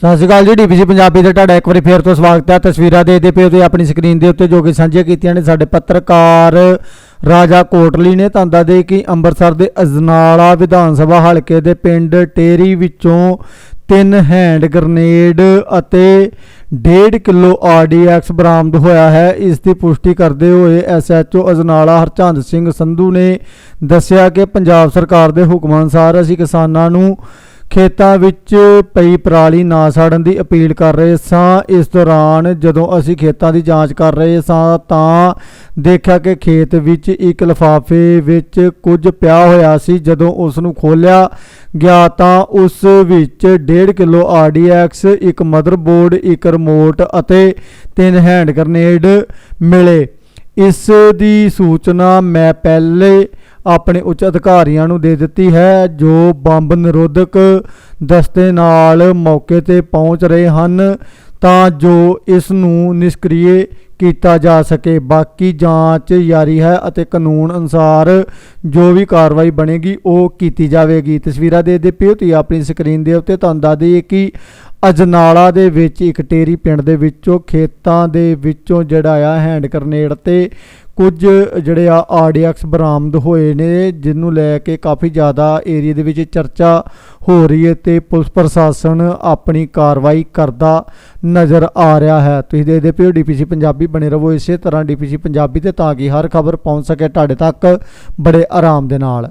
ਸਤਿ ਸ਼੍ਰੀ ਅਕਾਲ ਜੀ, ਡੀਪੀਸੀ ਪੰਜਾਬੀ 'ਤੇ ਤੁਹਾਡਾ ਇੱਕ ਵਾਰੀ ਫੇਰ ਤੋਂ ਸਵਾਗਤ ਹੈ। ਤਸਵੀਰਾਂ ਦੇਖਦੇ ਪਏ ਤੇ ਆਪਣੀ ਸਕਰੀਨ ਦੇ ਉੱਤੇ ਜੋ ਕਿ ਸਾਂਝੀਆਂ ਕੀਤੀਆਂ ਨੇ ਸਾਡੇ ਪੱਤਰਕਾਰ ਰਾਜਾ ਕੋਟਲੀ ਨੇ। ਤਾਂ ਦੱਸਦੇ ਕਿ ਅੰਮ੍ਰਿਤਸਰ ਦੇ ਅਜਨਾਲਾ ਵਿਧਾਨ ਸਭਾ ਹਲਕੇ ਦੇ ਪਿੰਡ ਟੇਰੀ ਵਿੱਚੋਂ ਤਿੰਨ ਹੈਂਡ ਗ੍ਰਨੇਡ ਅਤੇ 1.5 ਕਿਲੋ ਆਰਡੀਐਕਸ ਬਰਾਮਦ ਹੋਇਆ ਹੈ। ਇਸ ਦੀ ਪੁਸ਼ਟੀ ਕਰਦੇ ਹੋਏ ਐਸਐਚਓ ਅਜਨਾਲਾ ਹਰਚੰਦ ਸਿੰਘ ਸੰਧੂ ਨੇ ਦੱਸਿਆ ਕਿ ਪੰਜਾਬ ਸਰਕਾਰ ਦੇ ਹੁਕਮਾਂ ਅਨੁਸਾਰ ਅਸੀਂ ਕਿਸਾਨਾਂ ਨੂੰ ਖੇਤਾਂ ਵਿੱਚ ਪਈ ਪਰਾਲੀ ਨਾ ਸਾੜਨ ਦੀ ਅਪੀਲ ਕਰ ਰਹੇ ਸਾਂ। ਇਸ ਦੌਰਾਨ ਜਦੋਂ ਅਸੀਂ ਖੇਤਾਂ ਦੀ ਜਾਂਚ ਕਰ ਰਹੇ ਸਾਂ ਤਾਂ ਦੇਖਿਆ ਕਿ ਖੇਤ ਵਿੱਚ ਇੱਕ ਲਿਫਾਫੇ ਵਿੱਚ ਕੁਝ ਪਿਆ ਹੋਇਆ ਸੀ। ਜਦੋਂ ਉਸ ਨੂੰ ਖੋਲ੍ਹਿਆ ਗਿਆ ਤਾਂ ਉਸ ਵਿੱਚ 1.5 ਕਿਲੋ ਆਰਡੀਐਕਸ ਇੱਕ ਮਦਰਬੋਰਡ, ਇੱਕ ਰਿਮੋਟ ਅਤੇ ਤਿੰਨ ਹੈਂਡ ਗ੍ਰਨੇਡ ਮਿਲੇ। ਇਸ ਦੀ ਸੂਚਨਾ ਮੈਂ ਪਹਿਲੇ ਆਪਣੇ ਉੱਚ ਅਧਿਕਾਰੀਆਂ ਨੂੰ ਦੇ ਦਿੱਤੀ ਹੈ, ਜੋ ਬੰਬ ਨਿਰੋਧਕ ਦਸਤੇ ਨਾਲ ਮੌਕੇ ਤੇ ਪਹੁੰਚ ਰਹੇ ਹਨ, ਤਾਂ ਜੋ ਇਸ ਨੂੰ ਨਿਸ਼ਕ੍ਰਿਏ ਕੀਤਾ ਜਾ ਸਕੇ। ਬਾਕੀ ਜਾਂਚ ਜਾਰੀ ਹੈ ਅਤੇ ਕਾਨੂੰਨ ਅਨੁਸਾਰ ਜੋ ਵੀ ਕਾਰਵਾਈ ਬਣੇਗੀ, ਉਹ ਕੀਤੀ ਜਾਵੇਗੀ। ਤਸਵੀਰਾਂ ਦੇ ਦੇ ਪਿਓ ਤੁਸੀਂ ਆਪਣੀ ਸਕਰੀਨ ਦੇ ਉੱਤੇ ਤੁਹਾਨੂੰ ਦੱਸ ਦਈਏ ਕਿ ਅਜਨਾਲਾ ਦੇ ਵਿੱਚ, ਇੱਕ ਟੇਰੀ ਪਿੰਡ ਦੇ ਵਿੱਚੋਂ, ਖੇਤਾਂ ਦੇ ਵਿੱਚੋਂ ਜਿਹੜਾ ਆ, ਹੈਂਡ ਗਰਨੇਡ ਤੇ ਕੁਝ ਜਿਹੜੇ ਆ, ਆਰਡੀਐਕਸ ਬਰਾਮਦ ਹੋਏ ਨੇ, ਜਿਹਨੂੰ ਲੈ ਕੇ ਕਾਫੀ ਜ਼ਿਆਦਾ ਏਰੀਆ ਦੇ ਵਿੱਚ ਚਰਚਾ ਹੋ ਰਹੀ ਹੈ ਤੇ ਪੁਲਿਸ ਪ੍ਰਸ਼ਾਸਨ ਆਪਣੀ ਕਾਰਵਾਈ ਕਰਦਾ ਨਜ਼ਰ ਆ ਰਿਹਾ ਹੈ। ਤੁਸੀਂ ਦੇਖਦੇ ਪਿਓ ਡੀਪੀਸੀ ਪੰਜਾਬੀ ਬਣੇ ਰਹੋ ਇਸੇ ਤਰ੍ਹਾਂ ਡੀਪੀਸੀ ਪੰਜਾਬੀ ਤੇ ਤਾਂ ਕਿ ਹਰ ਖਬਰ ਪਹੁੰਚ ਸਕੇ ਤੁਹਾਡੇ ਤੱਕ ਬੜੇ ਆਰਾਮ ਦੇ ਨਾਲ।